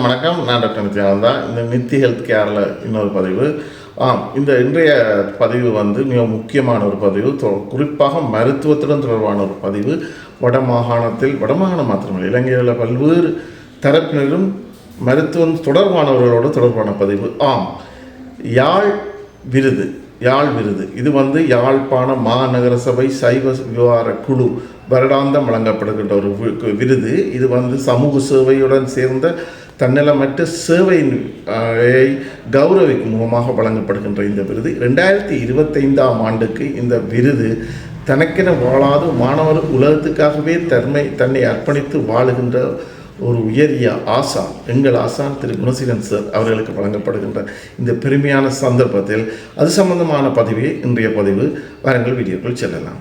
வணக்கம். நான் டாக்டர் நித்யானந்தா இந்த நித்தி ஹெல்த் கேரில் இன்னொரு பதிவு. ஆம் இந்த இன்றைய பதிவு வந்து மிக முக்கியமான ஒரு பதிவு. தொ- குறிப்பாக மருத்துவத்துடன் தொடர்பான ஒரு பதிவு. வட மாகாணத்தில் வடமாகாணம் மாத்திரமில்லை இலங்கையில் உள்ள பல்வேறு தரப்பினரும் மருத்துவம் தொடர்பானவர்களோடு தொடர்பான பதிவு. ஆம் யாழ் விருது யாழ் விருது. இது வந்து யாழ்ப்பாண மாநகர சபை சைவ விவகார குழு வருடாந்தம் வழங்கப்படுகின்ற ஒரு விருது. இது வந்து சமூக சேவையுடன் சேர்ந்த தன்னலமற்ற சேவையின் கௌரவிக்கும் முகமாக வழங்கப்படுகின்ற இந்த விருது. ரெண்டாயிரத்தி இருபத்தைந்தாம் ஆண்டுக்கு இந்த விருது தனக்கென வாழாது மாணவர் உலகத்துக்காகவே தன்மை தன்னை அர்ப்பணித்து வாழுகின்ற ஒரு உயரிய ஆசான் எங்கள் ஆசான் திரு குணசீலன் சார் அவர்களுக்கு வழங்கப்படுகின்ற இந்த பெருமையான சந்தர்ப்பத்தில் அது சம்பந்தமான பதிவே இன்றைய பதிவு. வாருங்கள் வீடியோக்குள் செல்லலாம்.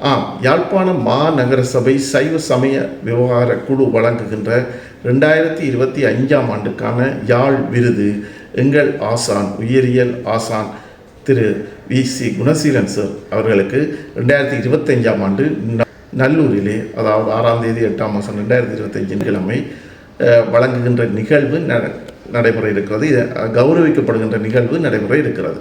ஆம் யாழ்ப்பாணம் மாநகர சபை சைவ சமய விவகார குழு வழங்குகின்ற ரெண்டாயிரத்தி இருபத்தி அஞ்சாம் ஆண்டுக்கான யாழ் விருது எங்கள் ஆசான் உயிரியல் ஆசான் திரு வி சி குணசீலன் சார் அவர்களுக்கு ரெண்டாயிரத்தி இருபத்தஞ்சாம் ஆண்டு நல்லூரிலே அதாவது ஆறாம் தேதி எட்டாம் மாதம் ரெண்டாயிரத்தி இருபத்தஞ்சு கிழமை வழங்குகின்ற நிகழ்வு நட- நடைபெற இருக்கிறது. கௌரவிக்கப்படுகின்ற நிகழ்வு நடைபெற இருக்கிறது.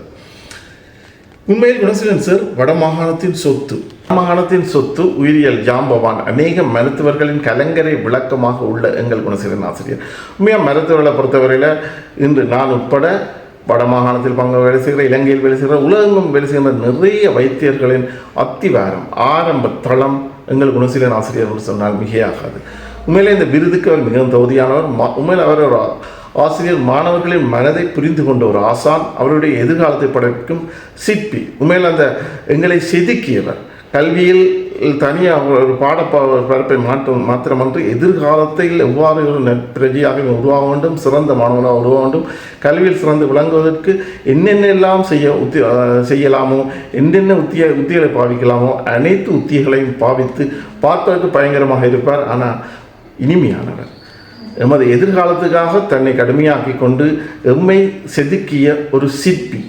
உண்மையில் குணசீலன் சார் வடமாகாணத்தின் சொத்து மாகாணத்தின் சொத்து உயிரியல் ஜாம்பவான் அநேக மருத்துவர்களின் கலங்கரை விளக்கமாக உள்ள எங்கள் குணசீலன் ஆசிரியர். உண்மையாக மருத்துவர்களை பொறுத்தவரையில் இன்று நான் உட்பட வடமாகாணத்தில் பங்கு வேலை செய்கிற இலங்கையில் வேலை செய்கிற உலகெங்கும் வேலை செய்கிற நிறைய வைத்தியர்களின் அத்திவாரம் ஆரம்ப தளம் எங்கள் குணசீலன் ஆசிரியர் என்று சொன்னால் மிகையாகாது. உண்மையிலே இந்த விருதுக்கு அவர் மிகவும் தகுதியானவர். மா- உண்மையில் அவர் ஒரு ஆசிரியர் மாணவர்களின் மனதை புரிந்து கொண்ட ஒரு ஆசான். அவருடைய எதிர்காலத்தை படைக்கும் சிற்பி. உண்மையில் அந்த எங்களை செதுக்கியவர். கல்வியில் தனியாக ஒரு பாட பரப்பை மாற்றம் மாத்திரமன்று எதிர்காலத்தில் எவ்வாறு ஒரு உருவாக வேண்டும் சிறந்த மாணவனாக உருவாக வேண்டும் கல்வியில் சிறந்து விளங்குவதற்கு என்னென்ன எல்லாம் செய்ய உத்தி செய்யலாமோ என்னென்ன உத்திய உத்திகளை பாவிக்கலாமோ அனைத்து உத்திகளையும் பாவித்து பார்ப்பதற்கு பயங்கரமாக இருப்பார். ஆனால் இனிமையானவர். எமது எதிர்காலத்துக்காக தன்னை கடுமையாக்கி கொண்டு எம்மை செதுக்கிய ஒரு சிற்பி.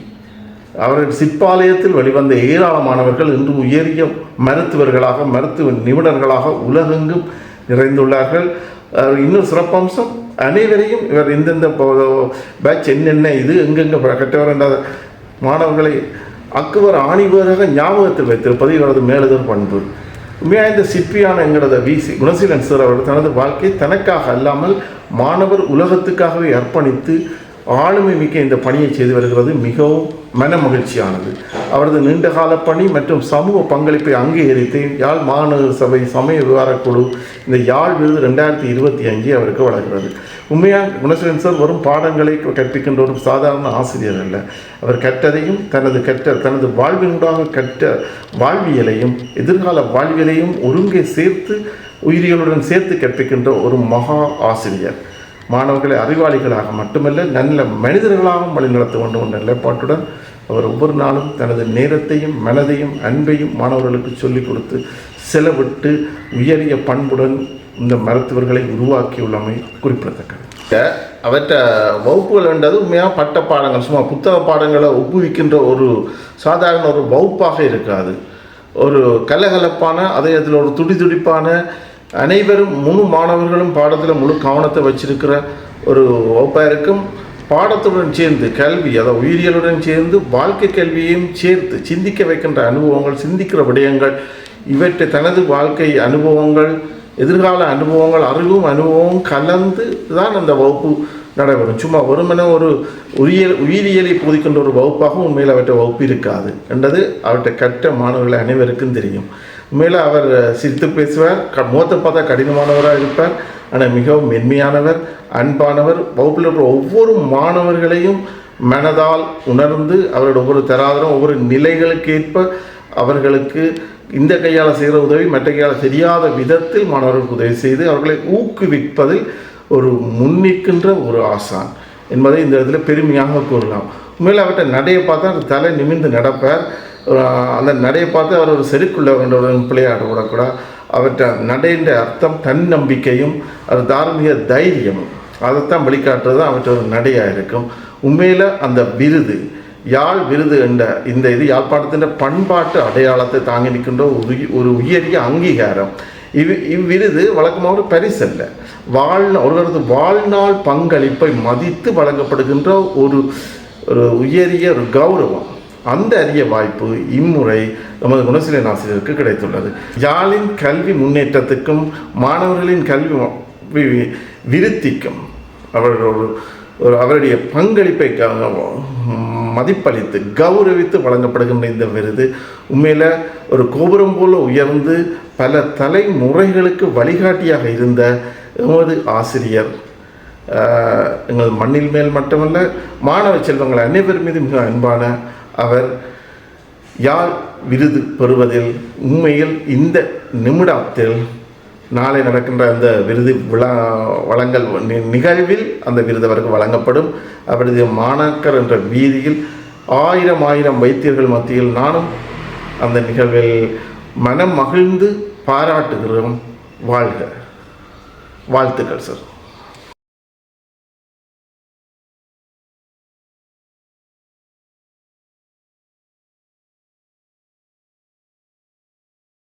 அவர்கள் சிற்பாலயத்தில் வெளிவந்த ஏராளமானவர்கள் இன்று உயரிய மருத்துவர்களாக மருத்துவ நிபுணர்களாக உலகெங்கும் நிறைந்துள்ளார்கள். இன்னும் சிறப்பம்சம் அனைவரையும் இவர் எந்தெந்த பேட்ச் என்னென்ன இது எங்கெங்கே கட்டவர் என்ற மாணவர்களை அக்குவர் ஆணிவராக ஞாபகத்தில் வைத்திருப்பது இவரது மேலெதிர் பண்பு. உண்மையாக இந்த சிற்பியான எங்களது விசி குணசீலன் சார் அவர் தனது வாழ்க்கை தனக்காக அல்லாமல் மாணவர் உலகத்துக்காகவே அர்ப்பணித்து ஆளுமை மிக்க இந்த பணியை செய்து வருகிறது மிகவும் மன மகிழ்ச்சியானது. அவரது நீண்டகால பணி மற்றும் சமூக பங்களிப்பை அங்கீகரித்து யாழ் மாநகர சபை சமய விவகாரக்குழு இந்த யாழ் விருது ரெண்டாயிரத்தி இருபத்தி அஞ்சு அவருக்கு வழங்குகிறது. உண்மையாக குணசேகரன் சார் வரும் பாடங்களை கற்பிக்கின்ற ஒரு சாதாரண ஆசிரியர் அல்ல. அவர் கற்றதையும் தனது கற்ற தனது வாழ்வினூடாக கற்ற வாழ்வியலையும் எதிர்கால வாழ்வியலையும் ஒருங்கே சேர்த்து உயிரியலுடன் சேர்த்து கற்பிக்கின்ற ஒரு மகா ஆசிரியர். மாணவர்களை அறிவாளிகளாக மட்டுமல்ல நல்ல மனிதர்களாகவும் வழிநடத்த வேண்டும் என்ற நிலைப்பாட்டுடன் அவர் ஒவ்வொரு நாளும் தனது நேரத்தையும் மனதையும் அன்பையும் மாணவர்களுக்கு சொல்லிக் கொடுத்து செலவிட்டு உயரிய பண்புடன் இந்த மருத்துவர்களை உருவாக்கியுள்ளமை குறிப்பிடத்தக்கது. அவற்ற வகுப்புகள் என்றது உண்மையாக பட்ட பாடங்கள் சும்மா புத்தக பாடங்களை ஒப்புவிக்கின்ற ஒரு சாதாரண ஒரு வகுப்பாக இருக்காது. ஒரு கலகலப்பான அதே இதில் ஒரு துடிதுடிப்பான அனைவரும் முழு மாணவர்களும் பாடத்தில் முழு கவனத்தை வச்சிருக்கிற ஒரு வகுப்பாக இருக்கும். பாடத்துடன் சேர்ந்து கல்வி அதாவது உயிரியலுடன் சேர்ந்து வாழ்க்கை கல்வியையும் சேர்த்து சிந்திக்க வைக்கின்ற அனுபவங்கள் சிந்திக்கிற விடயங்கள் இவற்றை தனது வாழ்க்கை அனுபவங்கள் எதிர்கால அனுபவங்கள் அறிவும் அனுபவமும் கலந்து தான் அந்த வகுப்பு நடைபெறும். சும்மா வெறுமனே ஒரு உயிரியல் உயிரியலை போதிக்கின்ற ஒரு வகுப்பாக உண்மையில் அவற்றை வகுப்பு இருக்காது. என்றது அவற்றை கற்ற மாணவர்கள் அனைவருக்கும் தெரியும். உண்மையில் அவர் சிரித்து பேசுவார். க முகத்தை பார்த்தா கடினமானவராக இருப்பார். ஆனால் மிகவும் மென்மையானவர் அன்பானவர். வகுப்பில் இருக்கிற ஒவ்வொரு மாணவர்களையும் மனதால் உணர்ந்து அவரோட ஒவ்வொரு தராதரம் ஒவ்வொரு நிலைகளுக்கேற்ப அவர்களுக்கு இந்த கையால் செய்கிற உதவி மற்ற கையால் தெரியாத விதத்தில் மாணவர்களுக்கு உதவி செய்து அவர்களை ஊக்குவிப்பதில் ஒரு முன்னிற்கின்ற ஒரு ஆசான் என்பதை இந்த இடத்துல பெருமையாக கூறலாம். உண்மையில் அவர்கிட்ட நடையை பார்த்தா தலை நிமிர்ந்து நடப்பார். அந்த நடையை பார்த்து அவர் ஒரு செருக்குள்ளே கொண்டு பிள்ளையாட விடக்கூடாது அவற்றை நடைன்ற அர்த்தம் தன்னம்பிக்கையும் அது தார்மீக தைரியமும். அதைத்தான் வெளிக்காட்டுறது அவற்றை ஒரு நடையாக இருக்கும். உண்மையில் அந்த விருது யாழ் விருது என்ற இந்த இது யாழ்ப்பாணத்தின் பண்பாட்டு அடையாளத்தை தாங்கி நிற்கின்ற ஒரு ஒரு உயரிய அங்கீகாரம். இவ் இவ்விருது வழக்கமாக ஒரு பரிசல்ல அல்ல. வாழ் ஒருவரது வாழ்நாள் பங்களிப்பை மதித்து வழங்கப்படுகின்ற ஒரு ஒரு உயரிய ஒரு கௌரவம். அந்த அரிய வாய்ப்பு இம்முறை நமது குணசீலன் ஆசிரியருக்கு கிடைத்துள்ளது. யாழின் கல்வி முன்னேற்றத்துக்கும் மாணவர்களின் கல்வி வி- விருத்திக்கும் அவர்களோடு ஒரு அவருடைய பங்களிப்பை மதிப்பளித்து கௌரவித்து வழங்கப்படுகின்ற இந்த விருது உண்மையில் ஒரு கோபுரம் போல உயர்ந்து பல தலைமுறைகளுக்கு வழிகாட்டியாக இருந்த எமது ஆசிரியர் எங்கள் மண்ணில் மேல் மட்டுமல்ல மாணவ செல்வங்கள் அனைவர் மீது மிக அன்பான அவர் யார் விருது பெறுவதில் உண்மையில் இந்த நிமிடத்தில் நாளை நடக்கின்ற அந்த விருது விழா வழங்கல் நி- நிகழ்வில் அந்த விருது அவருக்கு வழங்கப்படும். அவரது மாணாக்கர் என்ற வீதியில் ஆயிரம் ஆயிரம் வைத்தியர்கள் மத்தியில் நானும் அந்த நிகழ்வில் மனம் மகிழ்ந்து பாராட்டுகிறோம். வாழ்க. வாழ்த்துக்கள் சார்.